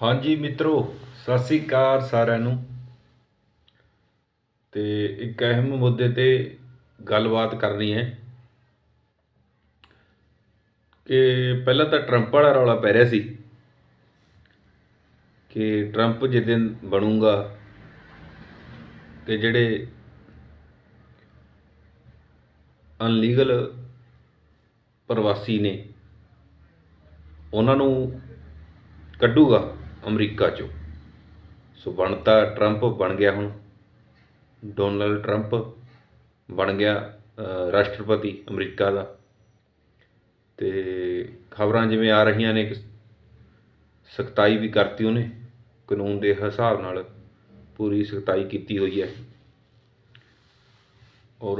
ਹਾਂਜੀ ਮਿੱਤਰੋ, ਸਤਿ ਸ੍ਰੀ ਅਕਾਲ ਸਾਰਿਆਂ ਨੂੰ। ਤੇ ਇੱਕ ਅਹਿਮ ਮੁੱਦੇ ਤੇ ਗੱਲਬਾਤ ਕਰਨੀ ਹੈ ਕਿ ਪਹਿਲਾਂ ਤਾਂ ਟਰੰਪ ਵਾਲਾ ਰੌਲਾ ਪੈ ਰਿਹਾ ਸੀ ਕਿ ਟਰੰਪ ਜਿਸ ਦਿਨ ਬਣੂਗਾ ਕਿ ਜਿਹੜੇ ਅਨਲੀਗਲ ਪ੍ਰਵਾਸੀ ਨੇ, ਉਹਨਾਂ ਨੂੰ ਕੱਢੂਗਾ। ਅਮਰੀਕਾ ਚੋਂ। ਸੋ ਬਣਤਾ ਟਰੰਪ, ਬਣ ਗਿਆ ਹੁਣ ਡੋਨਲਡ ਟਰੰਪ, ਬਣ ਗਿਆ ਰਾਸ਼ਟਰਪਤੀ ਅਮਰੀਕਾ ਦਾ। ਤੇ ਖਬਰਾਂ ਜਿਵੇਂ ਆ ਰਹੀਆਂ ਨੇ ਕਿ ਸਖਤਾਈ ਵੀ ਕਰਤੀ ਉਹਨੇ, ਕਾਨੂੰਨ ਦੇ ਹਿਸਾਬ ਨਾਲ ਪੂਰੀ ਸਖਤਾਈ ਕੀਤੀ ਹੋਈ ਹੈ। ਔਰ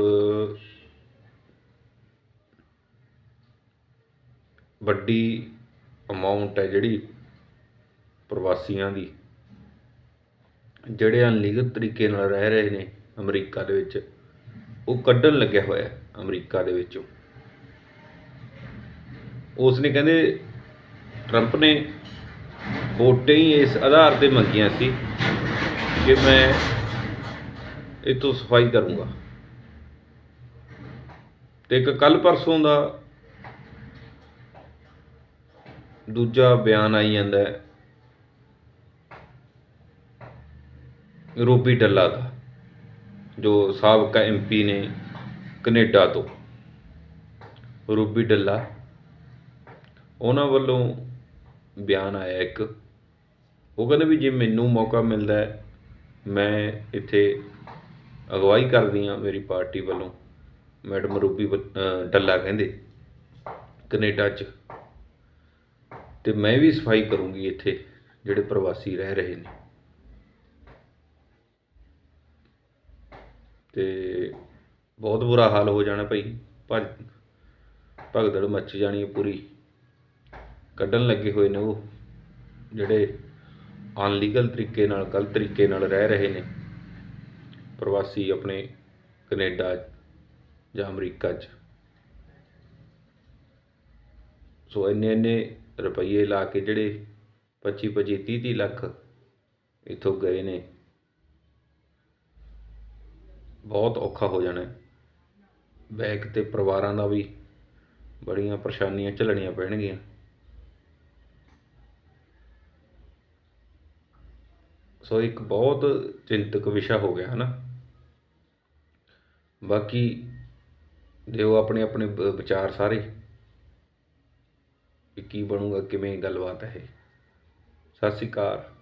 ਵੱਡੀ ਅਮਾਉਂਟ ਹੈ ਜਿਹੜੀ ਪ੍ਰਵਾਸੀਆਂ ਦੀ, ਜਿਹੜੇ ਅਨਲੀਗਲ ਤਰੀਕੇ ਨਾਲ ਰਹਿ ਰਹੇ ਨੇ ਅਮਰੀਕਾ ਦੇ ਵਿੱਚ, ਉਹ ਕੱਢਣ ਲੱਗਿਆ ਹੋਇਆ ਅਮਰੀਕਾ ਦੇ ਵਿੱਚੋਂ। ਉਸ ਨੇ ਕਹਿੰਦੇ, ਟਰੰਪ ਨੇ ਵੋਟਾਂ ਹੀ ਇਸ ਆਧਾਰ ਤੇ ਮੰਗੀਆਂ ਸੀ ਕਿ ਮੈਂ ਇਹ ਤੋਂ ਸਫ਼ਾਈ ਕਰੂੰਗਾ। ਤੇ ਇੱਕ ਕੱਲ ਪਰਸੋਂ ਦਾ ਦੂਜਾ ਬਿਆਨ ਆਈ ਜਾਂਦਾ ਹੈ ਰੂਬੀ ਡੱਲਾ ਦਾ, ਜੋ ਸਾਬਕਾ ਐਮਪੀ ਨੇ ਕੈਨੇਡਾ ਤੋਂ। ਰੂਬੀ ਡੱਲਾ, ਉਹਨਾਂ ਵੱਲੋਂ ਬਿਆਨ ਆਇਆ ਇੱਕ। ਉਹ ਕਹਿੰਦੇ ਵੀ ਜੇ ਮੈਨੂੰ ਮੌਕਾ ਮਿਲਦਾ ਹੈ, ਮੈਂ ਇੱਥੇ ਅਗਵਾਈ ਕਰਦੀ ਹਾਂ ਮੇਰੀ ਪਾਰਟੀ ਵੱਲੋਂ। ਮੈਡਮ ਰੂਬੀ ਡੱਲਾ ਕਹਿੰਦੇ, ਕੈਨੇਡਾ 'ਚ। ਤੇ ਮੈਂ ਵੀ ਸਫ਼ਾਈ ਕਰੂੰਗੀ ਇੱਥੇ, ਜਿਹੜੇ ਪ੍ਰਵਾਸੀ ਰਹਿ ਰਹੇ ਨੇ। ਤੇ ਬਹੁਤ ਬੁਰਾ ਹਾਲ ਹੋ ਜਾਣਾ ਭਾਈ। ਭੱਜ, ਭਗਦੜ ਮੱਚ ਜਾਣੀ ਪੂਰੀ। ਕੱਢਣ ਲੱਗੇ ਹੋਏ ਨੇ ਉਹ, ਜਿਹੜੇ ਅਨਲੀਗਲ ਤਰੀਕੇ ਨਾਲ, ਗਲਤ ਤਰੀਕੇ ਨਾਲ ਰਹਿ ਰਹੇ ਨੇ। ਪ੍ਰਵਾਸੀ ਆਪਣੇ ਕੈਨੇਡਾ ਜਾਂ ਅਮਰੀਕਾ 'ਚ। ਸੋ ਇੰਨੇ ਇੰਨੇ ਰੁਪਈਏ ਲਾ ਕੇ ਜਿਹੜੇ 25 25 30 30 ਲੱਖ ਇੱਥੋਂ ਗਏ ਨੇ। ਬਹੁਤ ਔਖਾ ਹੋ ਜਾਣਾ। ਹੈ। ਬੈਕ ਤੇ ਪਰਿਵਾਰਾਂ ਦਾ ਵੀ ਬੜੀਆਂ ਪਰੇਸ਼ਾਨੀਆਂ ਝੱਲਣੀਆਂ ਪੈਣਗੀਆਂ। ਸੋ ਇੱਕ ਬਹੁਤ ਚਿੰਤਕ ਵਿਸ਼ਾ ਹੋ ਗਿਆ, ਹਨਾ। ਬਾਕੀ ਦਿਓ ਆਪਣੇ ਆਪਣੇ ਵਿਚਾਰ ਸਾਰੇ ਕਿ ਕੀ ਬਣੂਗਾ, ਕਿਵੇਂ ਗੱਲਬਾਤ ਹੈ। ਇਹ ਸਤਿ ਸ਼੍ਰੀ ਅਕਾਲ।